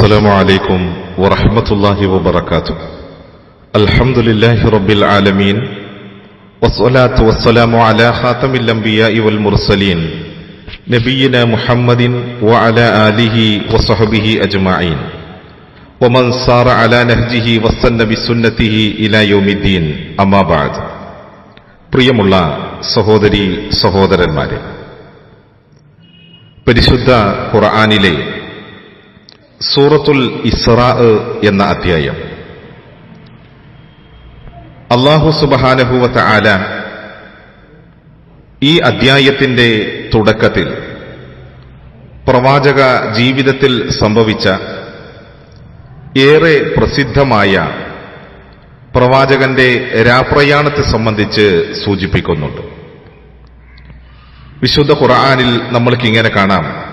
السلام عليكم ورحمة الله وبركاته الحمد لله رب العالمين والصلاة والسلام على خاتم الأنبياء والمرسلين نبينا محمد وعلى آله وصحبه أجمعين ومن صار على نهجه واستنى بسنته إلى يوم الدين أما بعد പ്രിയമുള്ള സഹോദരി സഹോദരന്മാരെ പരിശുദ്ധ ഖുർആാനിലെ സൂറത്തുൽ ഇസ്രാ എന്ന അധ്യായം. അള്ളാഹു സുബഹാനഹുവത്ത ആല ഈ അധ്യായത്തിന്റെ തുടക്കത്തിൽ പ്രവാചക ജീവിതത്തിൽ സംഭവിച്ച ഏറെ പ്രസിദ്ധമായ പ്രവാചകന്റെ രാപ്രയാണത്തെ സംബന്ധിച്ച് സൂചിപ്പിക്കുന്നുണ്ട്. വിശുദ്ധ ഖുർആാനിൽ നമ്മൾക്ക് ഇങ്ങനെ കാണാം.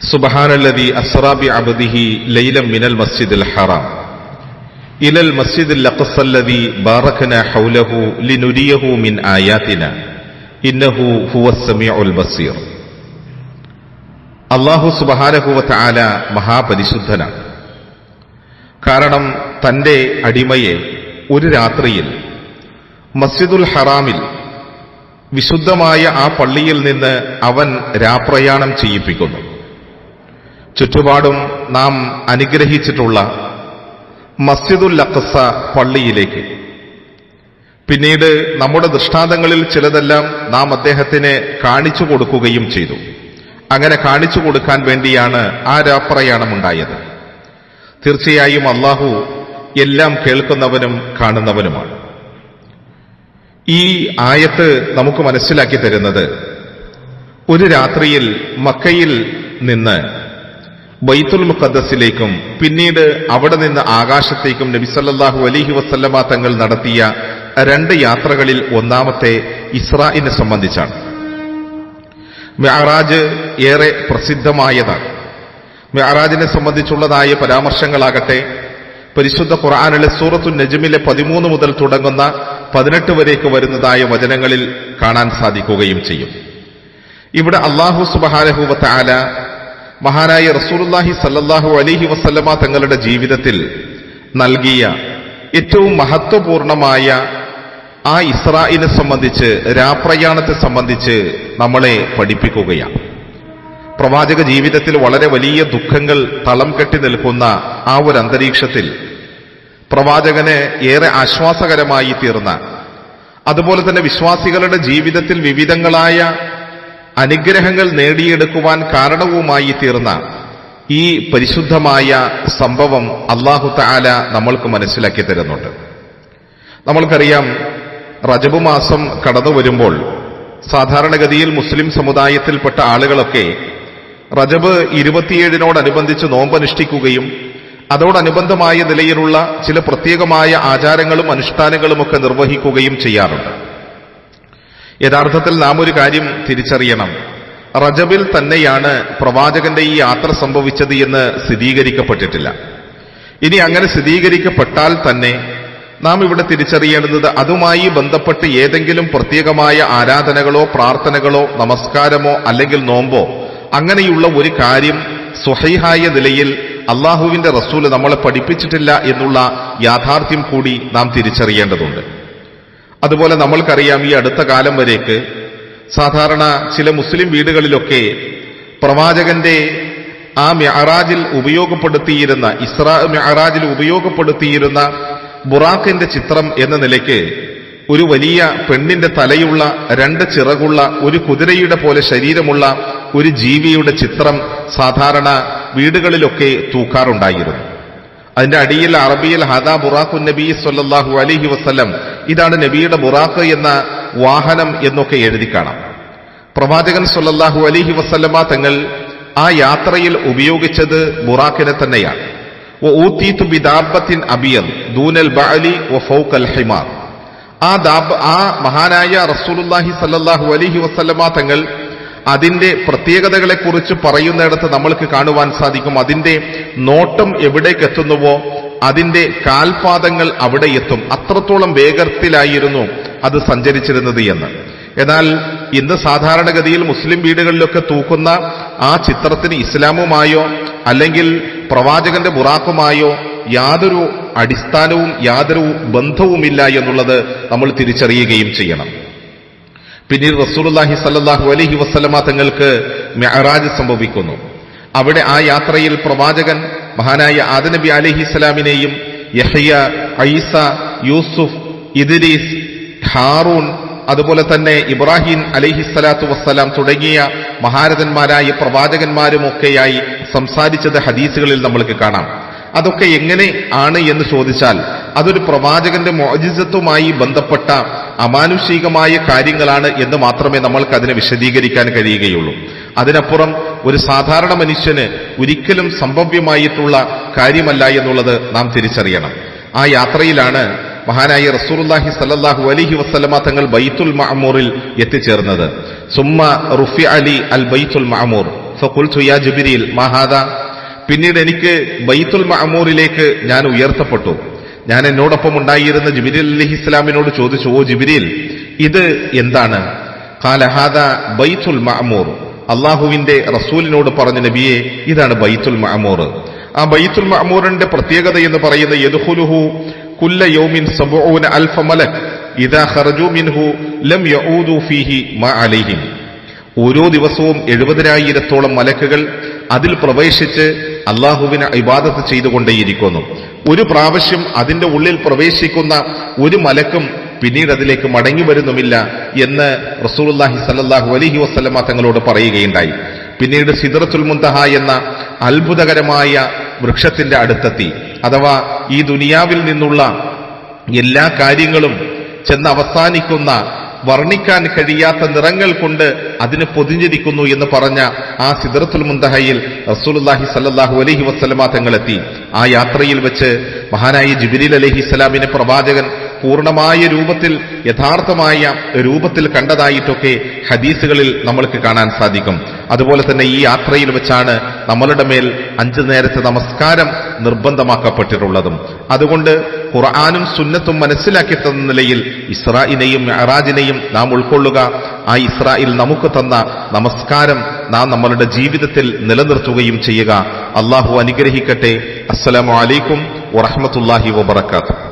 സുബഹാനല്ലതി അസ്റാബി അബദിഹി ലൈലം മിനൽ മസ്ജിദുൽ ഹറാം. ഇലൽ മസ്ജിദുൽ അഖ്സല്ലതി ബാറകന ഹൗലഹു ലിനുരിയഹു മിൻ ആയാതിന ഇന്നഹു ഹുവസ് സമീഉൽ ബസീർ. അള്ളാഹു സുബഹാനഹു വതആല മഹാപരിശുദ്ധനാണ് കാരണം തന്റെ അടിമയെ ഒരു രാത്രിയിൽ മസ്ജിദുൽ ഹറാമിൽ വിശുദ്ധമായ ആ പള്ളിയിൽ നിന്ന് അവൻ രാപ്രയാണം ചെയ്യിപ്പിക്കുന്നു. ചുറ്റുപാടും നാം അനുഗ്രഹിച്ചിട്ടുള്ള മസ്ജിദുൽ അഖസ പള്ളിയിലേക്ക്. പിന്നീട് നമ്മുടെ ദൃഷ്ടാന്തങ്ങളിൽ ചിലതെല്ലാം നാം അദ്ദേഹത്തിന് കാണിച്ചു കൊടുക്കുകയും ചെയ്തു. അങ്ങനെ കാണിച്ചു കൊടുക്കാൻ വേണ്ടിയാണ് ആ രാപ്രയാണം ഉണ്ടായത് തീർച്ചയായും അള്ളാഹു എല്ലാം കേൾക്കുന്നവനും കാണുന്നവനുമാണ്. ഈ ആയത്ത് നമുക്ക് മനസ്സിലാക്കി തരുന്നത് ഒരു രാത്രിയിൽ മക്കയിൽ നിന്ന് ബൈത്തുൽ മുഖദ്സിലേക്കും പിന്നീട് അവിടെ നിന്ന് ആകാശത്തേക്കും നബിസല്ലാഹു അലിഹി വസല്ലമ തങ്ങൾ നടത്തിയ രണ്ട് യാത്രകളിൽ ഒന്നാമത്തെ ഇസ്രായിനെ സംബന്ധിച്ചാണ്. മെഹറാജ് ഏറെ പ്രസിദ്ധമായതാണ്. മെഹറാജിനെ സംബന്ധിച്ചുള്ളതായ പരാമർശങ്ങളാകട്ടെ പരിശുദ്ധ ഖുർആാനിലെ സൂറത്തു നജ്മിലെ പതിമൂന്ന് മുതൽ തുടങ്ങുന്ന പതിനെട്ട് വരേക്ക് വരുന്നതായ വചനങ്ങളിൽ കാണാൻ സാധിക്കുകയും ചെയ്യും. ഇവിടെ അള്ളാഹു സുബഹാനഹുവത്ത ആല മഹാനായ റസൂലുല്ലാഹി സല്ലാഹു അലിഹി വസല്ലമ തങ്ങളുടെ ജീവിതത്തിൽ നൽകിയ ഏറ്റവും മഹത്വപൂർണമായ ആ ഇസ്രായിനെ സംബന്ധിച്ച് രാപ്രയാണത്തെ സംബന്ധിച്ച് നമ്മളെ പഠിപ്പിക്കുകയാണ്. പ്രവാചക ജീവിതത്തിൽ വളരെ വലിയ ദുഃഖങ്ങൾ തളം കെട്ടി നിൽക്കുന്ന ആ ഒരു അന്തരീക്ഷത്തിൽ പ്രവാചകന് ഏറെ ആശ്വാസകരമായി തീർന്ന അതുപോലെ തന്നെ വിശ്വാസികളുടെ ജീവിതത്തിൽ വിവിധങ്ങളായ അനുഗ്രഹങ്ങൾ നേടിയെടുക്കുവാൻ കാരണവുമായി തീർന്ന ഈ പരിശുദ്ധമായ സംഭവം അള്ളാഹു താല നമ്മൾക്ക് മനസ്സിലാക്കി തരുന്നുണ്ട്. നമ്മൾക്കറിയാം റജബ് മാസം കടന്നു വരുമ്പോൾ സാധാരണഗതിയിൽ മുസ്ലിം സമുദായത്തിൽപ്പെട്ട ആളുകളൊക്കെ റജബ് ഇരുപത്തിയേഴിനോടനുബന്ധിച്ച് നോമ്പനുഷ്ഠിക്കുകയും അതോടനുബന്ധമായ നിലയിലുള്ള ചില പ്രത്യേകമായ ആചാരങ്ങളും അനുഷ്ഠാനങ്ങളുമൊക്കെ നിർവഹിക്കുകയും ചെയ്യാറുണ്ട്. യഥാർത്ഥത്തിൽ നാം ഒരു കാര്യം തിരിച്ചറിയണം. റജബിൽ തന്നെയാണ് പ്രവാചകന്റെ ഈ യാത്ര സംഭവിച്ചത് എന്ന് സ്ഥിരീകരിക്കപ്പെട്ടിട്ടില്ല. ഇനി അങ്ങനെ സ്ഥിരീകരിക്കപ്പെട്ടാൽ തന്നെ നാം ഇവിടെ തിരിച്ചറിയേണ്ടത് അതുമായി ബന്ധപ്പെട്ട് ഏതെങ്കിലും പ്രത്യേകമായ ആരാധനകളോ പ്രാർത്ഥനകളോ നമസ്കാരമോ അല്ലെങ്കിൽ നോമ്പോ അങ്ങനെയുള്ള ഒരു കാര്യം സ്വഹൈഹായ നിലയിൽ അള്ളാഹുവിന്റെ റസൂൽ നമ്മളെ പഠിപ്പിച്ചിട്ടില്ല എന്നുള്ള യാഥാർത്ഥ്യം കൂടി നാം തിരിച്ചറിയേണ്ടതുണ്ട്. അതുപോലെ നമ്മൾക്കറിയാം ഈ അടുത്ത കാലം വരേക്ക് സാധാരണ ചില മുസ്ലിം വീടുകളിലൊക്കെ പ്രവാചകന്റെ ആ മെഹറാജിൽ ഉപയോഗപ്പെടുത്തിയിരുന്ന ഇസ്രാ മെഹറാജിൽ ഉപയോഗപ്പെടുത്തിയിരുന്ന ബുറാഖിന്റെ ചിത്രം എന്ന നിലയ്ക്ക് ഒരു വലിയ പെണ്ണിന്റെ തലയുള്ള രണ്ട് ചിറകുള്ള ഒരു കുതിരയുടെ പോലെ ശരീരമുള്ള ഒരു ജീവിയുടെ ചിത്രം സാധാരണ വീടുകളിലൊക്കെ തൂക്കാറുണ്ടായിരുന്നു. അതിന്റെ അടിയിൽ അറബിയിൽ ഹദാ ബുറാഖു നബി സല്ലാഹു അലഹി വസ്ലം ഇതാണ് നബിയുടെ ബുറാഖ് എന്ന വാഹനം എന്നൊക്കെ എഴുതി കാണാം. പ്രവാചകൻ സൊല്ലാഹു അലിഹി വസ്ലമ തങ്ങൾ ആ യാത്രയിൽ ഉപയോഗിച്ചത് ബുറാഖിനെ തന്നെയാണ്. ആ ദാബ് ആ മഹാനായ റസൂലുല്ലാഹി സല്ലാഹു അലിഹി വസല്ലമ തങ്ങൾ അതിന്റെ പ്രത്യേകതകളെക്കുറിച്ച് പറയുന്നിടത്ത് നമ്മൾക്ക് കാണുവാൻ സാധിക്കും. അതിന്റെ നോട്ടം എവിടേക്ക് എത്തുന്നുവോ അതിന്റെ കാൽപാദങ്ങൾ അവിടെ എത്തും. അത്രത്തോളം വേഗത്തിലായിരുന്നു അത് സഞ്ചരിച്ചിരുന്നത് എന്ന്. എന്നാൽ ഇന്ന് സാധാരണഗതിയിൽ മുസ്ലിം വീടുകളിലൊക്കെ തൂക്കുന്ന ആ ചിത്രത്തിന് ഇസ്ലാമുമായോ അല്ലെങ്കിൽ പ്രവാചകന്റെ ബുറാക്കുമായോ യാതൊരു അടിസ്ഥാനവും യാതൊരു ബന്ധവുമില്ല എന്നുള്ളത് നമ്മൾ തിരിച്ചറിയുകയും ചെയ്യണം. പിന്നീട് റസൂലുള്ളാഹി സല്ലാഹു അലഹി വസല്ലമ തങ്ങൾക്ക് മെഹറാജ് സംഭവിക്കുന്നു. അവിടെ ആ യാത്രയിൽ പ്രവാചകൻ മഹാനായ ആദനബി അലഹിസ്സലാമിനെയും യഹയ്യ ഐസ യൂസുഫ് ഇദ്രീസ് ഖാറൂൺ അതുപോലെ തന്നെ ഇബ്രാഹിം അലഹിസ്സലാത്തു വസ്സലാം തുടങ്ങിയ മഹാരഥന്മാരായ പ്രവാചകന്മാരുമൊക്കെയായി സംസാരിച്ചത് ഹദീസുകളിൽ നമ്മൾക്ക് കാണാം. അതൊക്കെ എങ്ങനെ ആണ് എന്ന് ചോദിച്ചാൽ അതൊരു പ്രവാചകന്റെ മോജിസത്തുമായി ബന്ധപ്പെട്ട അമാനുഷികമായ കാര്യങ്ങളാണ് എന്ന് മാത്രമേ നമ്മൾക്ക് അതിനെ വിശദീകരിക്കാൻ കഴിയുകയുള്ളൂ. അതിനപ്പുറം ഒരു സാധാരണ മനുഷ്യന് ഒരിക്കലും സംഭവ്യമായിട്ടുള്ള കാര്യമല്ല എന്നുള്ളത് നാം തിരിച്ചറിയണം. ആ യാത്രയിലാണ് മഹാനായ റസൂലുള്ളാഹി സല്ലാഹു അലിഹി വസല്ലമ തങ്ങൾ ബൈത്തുൽ മഅമൂറിൽ എത്തിച്ചേർന്നത്. സുമ്മ റുഫി അലി അൽ ബൈത്തുൽ മഅമൂർ. ഫഖുൽതു യാ ജുബിരിയിൽ മഹാദ ഹാദാ. പിന്നീട് എനിക്ക് ബൈത്തുൽ മഅമൂറിലേക്ക് ഞാൻ ഉയർത്തപ്പെട്ടു. ഞാൻ എന്നോടൊപ്പം ഉണ്ടായിരുന്ന ജിബിരിൽ അലി ഇസ്ലാമിനോട് ചോദിച്ചു ഓ ജിബിരിൽ ഇത് എന്താണ്? കാലഹാദ ബൈത്തുൽ മഅമൂർ. അള്ളാഹുവിന്റെ റസൂലിനോട് പറഞ്ഞ നബിയെ ഇതാണ് ബൈത്തുൽ മഅമൂർ. ആ ബൈത്തുൽ മഅമൂറിന്റെ പ്രത്യേകത എന്ന് പറയുന്ന യദുഹുലുഹു കുല്ല യൗമിൻ സബഊന അൽഫ മലക് ഇദാ ഖറജു മിൻഹു ലം യഊദു ഫീഹി മാ അലൈഹിം. ഓരോ ദിവസവും എഴുപതിനായിരത്തോളം മലക്കുകൾ അതിൽ പ്രവേശിച്ച് അള്ളാഹുവിന് ഇബാദത്ത് ചെയ്തുകൊണ്ടേയിരിക്കുന്നു. ഒരു പ്രാവശ്യം അതിന്റെ ഉള്ളിൽ പ്രവേശിക്കുന്ന ഒരു മലക്കും പിന്നീട് അതിലേക്ക് മടങ്ങി വരുന്നുമില്ല എന്ന് റസൂലുള്ളാഹി സല്ലാഹു അലഹി വസ്ലമ തങ്ങളോട് പറയുകയുണ്ടായി. പിന്നീട് സിദ്റത്തുൽ മുന്തഹ എന്ന അത്ഭുതകരമായ വൃക്ഷത്തിന്റെ അടുത്തെത്തി. അഥവാ ഈ ദുനിയാവിൽ നിന്നുള്ള എല്ലാ കാര്യങ്ങളും ചെന്ന് അവസാനിക്കുന്ന വർണിക്കാൻ കഴിയാത്ത നിറങ്ങൾ കൊണ്ട് അതിന് പൊതിഞ്ഞിരിക്കുന്നു എന്ന് പറഞ്ഞ ആ സിദ്റത്തുൽ മുന്തഹയിൽ റസൂലുള്ളാഹി സല്ലാഹു അലഹി വസല്ലമ തങ്ങളെത്തി. ആ യാത്രയിൽ വെച്ച് മഹാനായി ജിബിരിൽ അലഹി സ്വലാമിനെ പ്രവാചകൻ പൂർണമായ രൂപത്തിൽ യഥാർത്ഥമായ രൂപത്തിൽ കണ്ടതായിട്ടൊക്കെ ഹദീസുകളിൽ നമ്മൾക്ക് കാണാൻ സാധിക്കും. അതുപോലെ തന്നെ ഈ യാത്രയിൽ വെച്ചാണ് നമ്മളുടെ മേൽ അഞ്ചു നേരത്തെ നമസ്കാരം നിർബന്ധമാക്കപ്പെട്ടിട്ടുള്ളതും. അതുകൊണ്ട് ഖുർആാനും സുന്നത്തും മനസ്സിലാക്കി തന്ന നിലയിൽ ഇസ്രായിനെയും മെഹറാജിനെയും നാം ഉൾക്കൊള്ളുക. ആ ഇസ്രായിൽ നമുക്ക് തന്ന നമസ്കാരം നാം നമ്മളുടെ ജീവിതത്തിൽ നിലനിർത്തുകയും ചെയ്യുക. അള്ളാഹു അനുഗ്രഹിക്കട്ടെ. അസ്സലാമു അലൈക്കും വറഹമത്തല്ലാഹി വബർക്കാത്തു